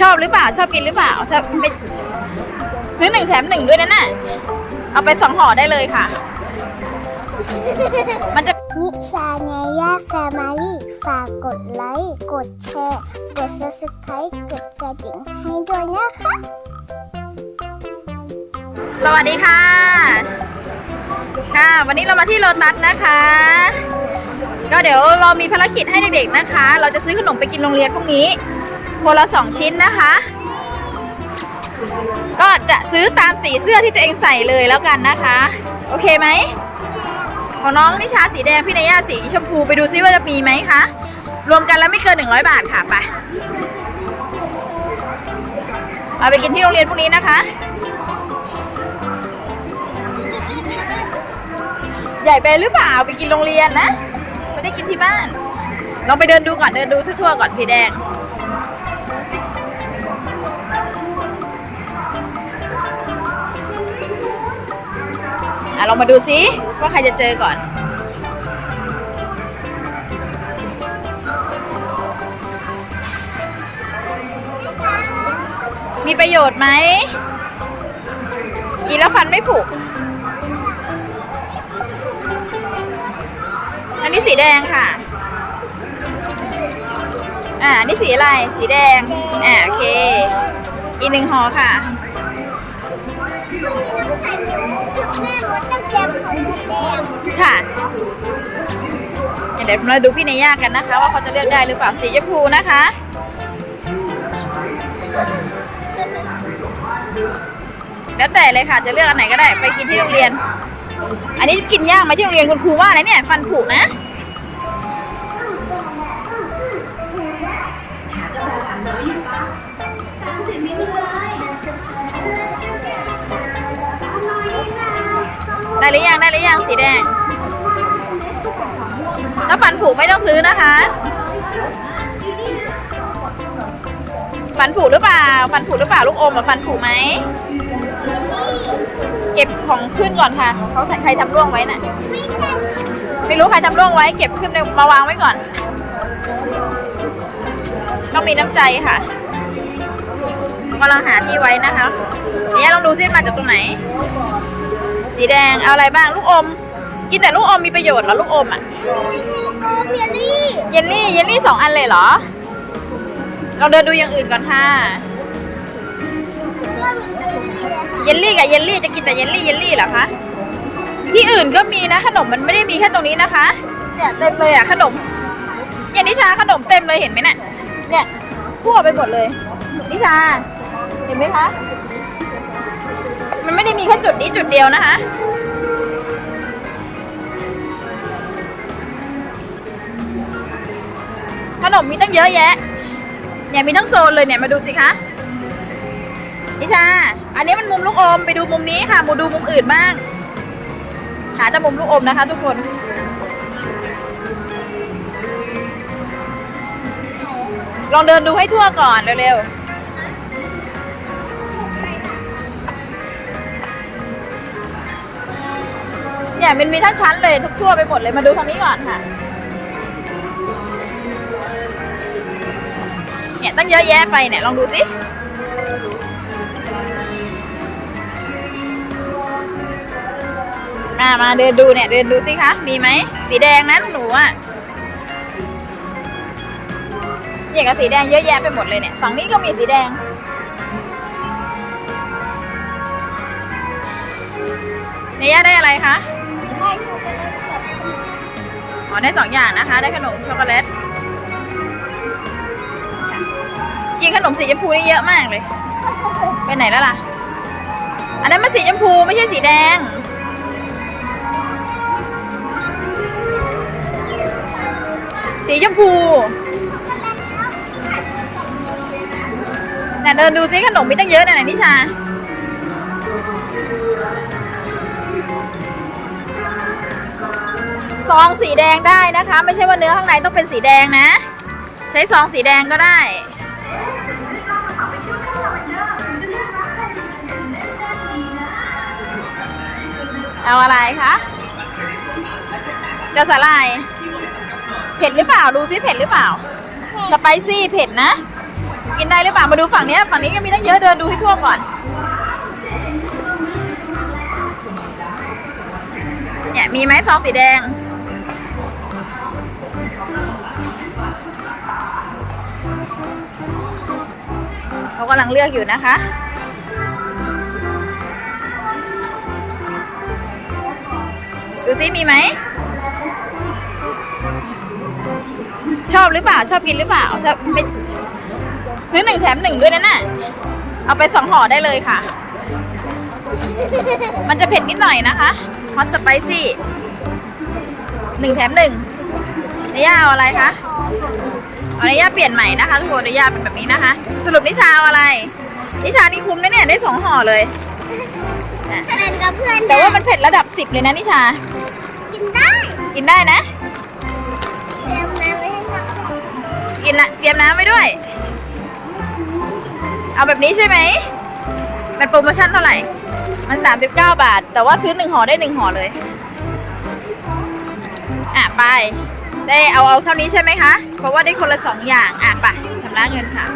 ชอบหรือเปล่า ชอบกินหรือเปล่า ถ้าไม่ซื้อหนึ่งแถมหนึ่งด้วยนะน่ะ เอาไปสองห่อได้เลยค่ะ มันจะ นิชาเนย่าแฟมิลี่ฝากกดไลค์ กดแชร์ กด subscribe กดกระดิ่งให้ด้วยนะคะ สวัสดีค่ะ ค่ะ วันนี้เรามาที่โลตัสนะคะ ก็เดี๋ยวเรามีภารกิจให้เด็กๆนะคะ เราจะซื้อขนมไปกินโรงเรียนพรุ่งนี้ คนละสองชิ้นนะคะ ก็จะซื้อตามสีเสื้อที่ตัวเองใส่เลยแล้วกันนะคะ โอเคไหมของน้องนิชาสีแดงพี่นายาสีชมพูไปดูซิว่าจะมีไหมคะรวมกันแล้วไม่เกิน 100 บาทค่ะไปเอาไปกินที่โรงเรียนพรุ่งนี้นะคะ ใหญ่ไปหรือเปล่าไปกินโรงเรียนนะไม่ได้กินที่บ้านลองไปเดินดูก่อนเดินดูทั่วๆก่อนสีแดง อะลองมาดูซิว่าใครจะเจอก่อน มีประโยชน์ไหมกินแล้วฟันไม่ผุอันนี้สีแดงค่ะ อ่าอันนี่สีอะไร สีแดง อ่าโอเค อีกหนึ่งห่อค่ะ วันนี้น้องใส่ชุดแม่มดนักเรียนของสีแดงค่ะ เดี๋ยวเราดูพี่เนย่ากันนะคะ ว่าเขาจะเลือกได้หรือเปล่าสีชมพูนะคะแล้วแต่เลยค่ะจะเลือกอันไหนก็ได้ไปกินที่โรงเรียน อันนี้กินยากไหมที่โรงเรียนคุณครูว่าอะไรเนี่ยฟันผุนะ ได้หรือยังได้หรือยังสีแดง ถ้าฟันผุไม่ต้องซื้อนะคะ ฟันผุหรือเปล่า ฟันผุหรือเปล่าลูกอมอะฟันผุไหม เก็บของขึ้นก่อนค่ะเขาใครทำร่วงไว้น่ะไม่ใช่ไม่รู้ใครทำร่วงไว้ เก็บขึ้นในมาวางไว้ก่อน ต้องมีน้ำใจค่ะกำลังหาที่ไว้นะคะเนี่ยลองดูซิมาจากตรงไหน สีแดงเอาอะไรบ้างลูกอม กินแต่ลูกอมมีประโยชน์เหรอลูกอมอะไม่ใช่ลูกอมเยลลี่เยลลี่เยลลี่สองอันเลยเหรอ เราเดินดูอย่างอื่นก่อนค่ะเชื่อมันเยลลี่เลยค่ะเยลลี่กับเยลลี่จะกินแต่เยลลี่เยลลี่เหรอคะที่อื่นก็มีนะขนมมันไม่ได้มีแค่ตรงนี้นะคะ เนี่ยเต็มเลยอะขนมอย่างนิชาขนมเต็มเลยเห็นไหมเนี่ยเนี่ยทั่วไปหมดเลยนิชาเห็นไหมคะ มันไม่ได้มีแค่จุดนี้จุดเดียวนะคะ ขนมมีตั้งเยอะแยะ เนี่ยมีทั้งโซนเลยเนี่ยมาดูสิคะนิชา อันนี้มันมุมลูกอมไปดูมุมนี้ค่ะมาดูมุมอื่นบ้าง หาแต่มุมลูกอมนะคะ ทุกคนลองเดินดูให้ทั่วก่อนเร็วๆ เนี่ยมันมีทั้งชั้นเลยทุกทั่วไปหมดเลยมาดูทางนี้ก่อนค่ะเนี่ยตั้งเยอะแยะไปเนี่ยลองดูสิมามาเดินดูเนี่ยเดินดูสิคะมีไหมสีแดงนะหนูอะเนี่ยกับสีแดงเยอะแยะไปหมดเลยเนี่ยฝั่งนี้ก็มีสีแดงเนย่าได้อะไรคะ อกโกแลตกับอ๋อได้สองอย่างนะคะ ได้ขนมช็อกโกแลตจริงขนมสีชมพูนี่เยอะมากเลย ไปไหนแล้วล่ะ อันนั้นมันสีชมพูไม่ใช่สีแดง สีชมพูน่ะเดินดูซิขนมมีตั้งเยอะน่ะไหนนิชา ซองสีแดงได้นะคะ ไม่ใช่ว่าเนื้อข้างในต้องเป็นสีแดงนะ ใช้ซองสีแดงก็ได้เอาอะไรคะจะสาลาย เผ็ดหรือเปล่าดูซิเผ็ดหรือเปล่า สไปซี่เผ็ดนะ กินได้หรือเปล่ามาดูฝั่งนี้ฝั่งนี้ก็มีตั้งเยอะเดินดูให้ทั่วก่อนเนี่ยมีไหมซองสีแดง เขากำลังเลือกอยู่นะคะ ดูซิมีไหม ชอบหรือเปล่า ชอบกินหรือเปล่าถ้าไม่ซื้อหนึ่งแถมหนึ่งด้วยนะน่ะ เอาไปสองห่อได้เลยค่ะ มันจะเผ็ดนิดหน่อยนะคะฮอตสไปซี่หนึ่งแถมหนึ่งนิยาเอาอะไรคะ อานิยาเปลี่ยนใหม่นะคะทุกคนนิยาเป็นแบบนี้นะคะ สรุปนิชาเอาอะไร นิชานี่คุ้มนะเนี่ยได้สองห่อเลยอะแบ่งกับเพื่อนแต่ว่ามันเผ็ดระดับสิบเลยนะนิชา กินได้กินได้นะ เตรียมน้ำไว้ให้กับกินละเตรียมน้ำไว้ด้วย เอาแบบนี้ใช่ไหม มันโปรโมชั่นเท่าไหร่ มัน 39 บาท แต่ว่าซื้อหนึ่งห่อได้หนึ่งห่อเลย อะ ไป ได้เอาเอาเท่านี้ใช่ไหมคะ เพราะว่าได้คนละสองอย่าง อะไปชำระเงินค่ะ